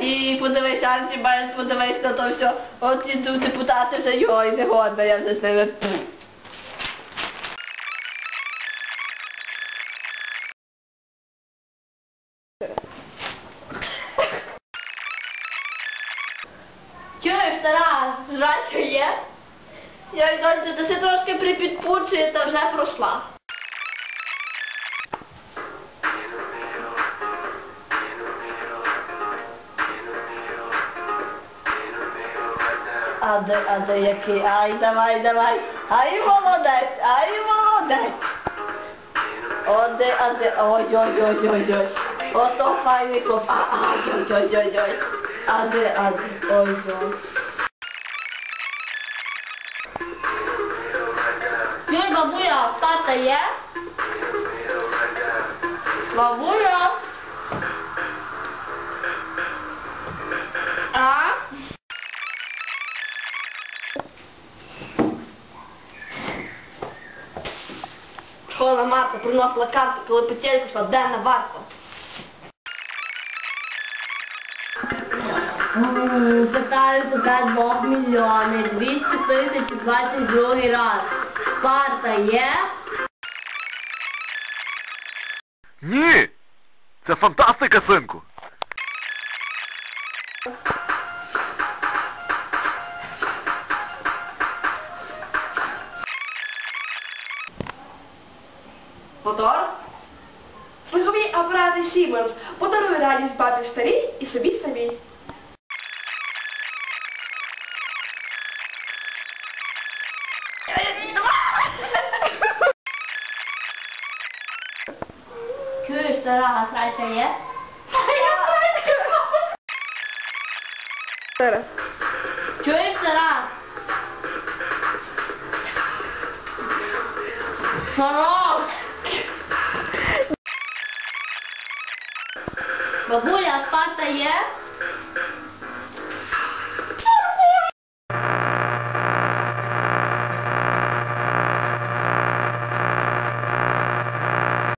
взагалі подивись, Арчібальд, подивись на то все. От ці тут депутати вже його і не годна, я вже з ними. Чуєш, стара, жрачка є? Я й доньці, ти ще трошки припідпучує, та вже пройшла. a, a do jakiej... Aj, dawaj, dawaj. Aj, molodec, aj, molodec. Ode, a ty, oj, oj, oj, oj, oj. O, to fajny kop. A, a, oj, oj, oj, oj. A ty, a ty, oj, oj. Joj, babujo, tata je? Babujo? Школа Марта приносила карту, коли петельку йшла денна варта. Питаю тебе 2 мільйони, 200 тисяч 22 раз. Спарта є? Ні! Це фантастика, синку! Мотор? Слухові апарати Siemens. Подаруй радість бати старій і собі самій. Чуєш, стара, а крайка є? Зараз. Чуєш, стара? Хорош! Бабуля, а спарта є?